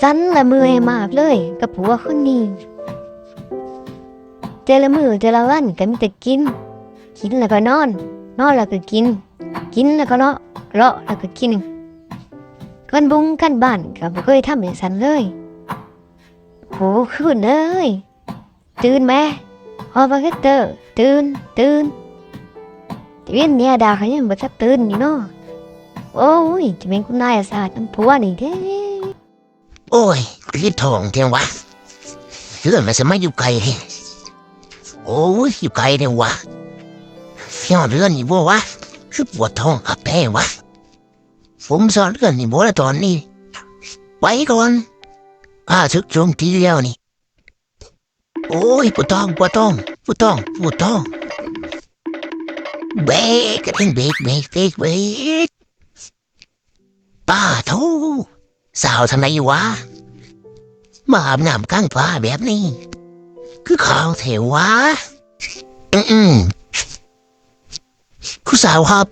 สันละเมื่อยมากเลย กับผัวคนนี้ เจละมือเจละวันก็มีแต่กิน กินแล้วก็นอน นอนแล้วก็กิน กินแล้วก็เลาะเลาะแล้วก็กินกันบุงกันบ้านก็บ่เคยทำอย่างสันเลยโหขึ้นเลยตื่นไหมฮอบักเตอร์ตื่นตื่นแต่เวียนเนี่ยดาเขายังบ่ทักตื่นอยู่เนาะโอ้ยจะเป็นคุณนายศาสตร์น้ำผัวนี่เด้ โอ้ยคือทองเทียงวะเรื่องมันสมัยอยู่ไกลโอ้ยอยู่ไกลเนี่ยวะย้อนเรื่องนี่บ่วะคือปวดท้องขับแพ้วะผมสอนเรื่องนี่บ่แล้วตอนนี้ไปก่อนข้าศึกโจมตีแล้วนี่ โอ้ยปวดท้องปวดท้องปวดท้องปวดท้องเบรกเบรกเบรกเบรกเบรกป้าโท สาวทำไมวะ มาอาบน้ำกลางฟ้าแบบนี้ คือขาวเถวะ อืมคุณสาวครับ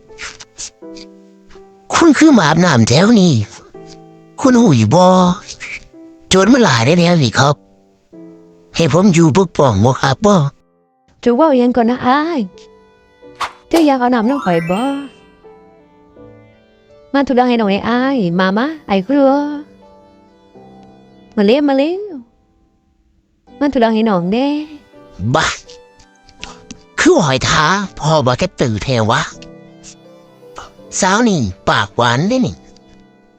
คุณคือมาอาบน้ำแถวนี้ คุณหูยบอโจรเมื่อหลายได้แล้วนี่ครับ ให้ผมอยู่ปกป้องบ่ครับบ่จะว่ายังก่อนนะอายเจ้าอยากเอาน้ำน้องข่อยบ่ มาทุดังให้หน่อยอายมามาไอ้ครัวมาเลี้ยมาเลี้ยมาทุดังให้น้องเด้บ้าคือหอยท้าพ่อบอกแกตื่นแทวะ สาวนี่ ปากหวานได้นี่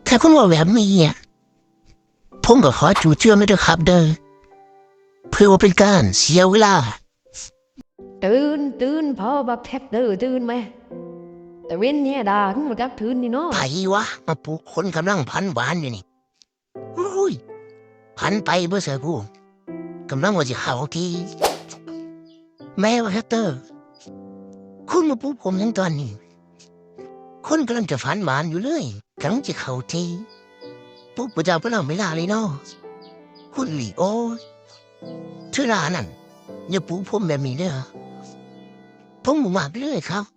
ถ้าคุณว่าแบบนี้อะผมก็ขอจูเชื่อไม่ด้วยครับเด้อเพื่อว่าเป็นการเสียเวลา ตื่นตื่นพ่อบักแท็กเตอร์ตื่นไหม แต่เว้นเนี่ยดาขึ้นมากับตื่นนี่เนาะไผวะ มาปลุกคนกำลังพันหวานอยู่นี่โอ้ยพันไปเบื่อเสือกูกำลังว่าจะเข้าทีแม่ว่าแฮตเตอร์ คุณมาปลุกผมทั้งตอนนี้ คนกำลังจะฝันหวานอยู่เลยกำลังจะเข้าทีปุ๊บประจาพระเราไม่ลาเลยเนาะคุณหลีโอ้ยเธอลานั่นอย่าปลุกผมแบบนี้เด้อผมบ่มากเลยครับ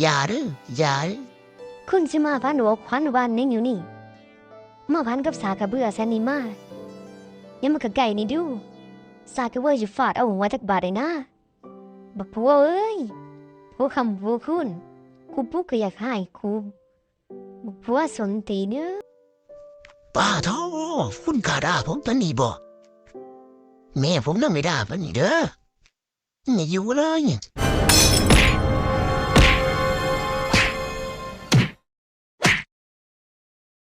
อย่าเด้ออย่าเด้อคุณสิมาพันหัวควันวานนิ่งอยู่นี่มาพันกับสากระเบือแซนนี่มายังมันก็ไก่นี่ดู สากระเบือจะฟาดเอาหัวจักบาทเลยนะบักผัวเอ้ยผัวคำผัวคุณคูปุ๊กก็อยากให้คูบักผัวสนตีเนื้อป้าท้อคุณกล้าด่าผมปานนี้บ่แม่ผมน่ะไม่ด่าปานนี้เด้ออย่าอยู่เลย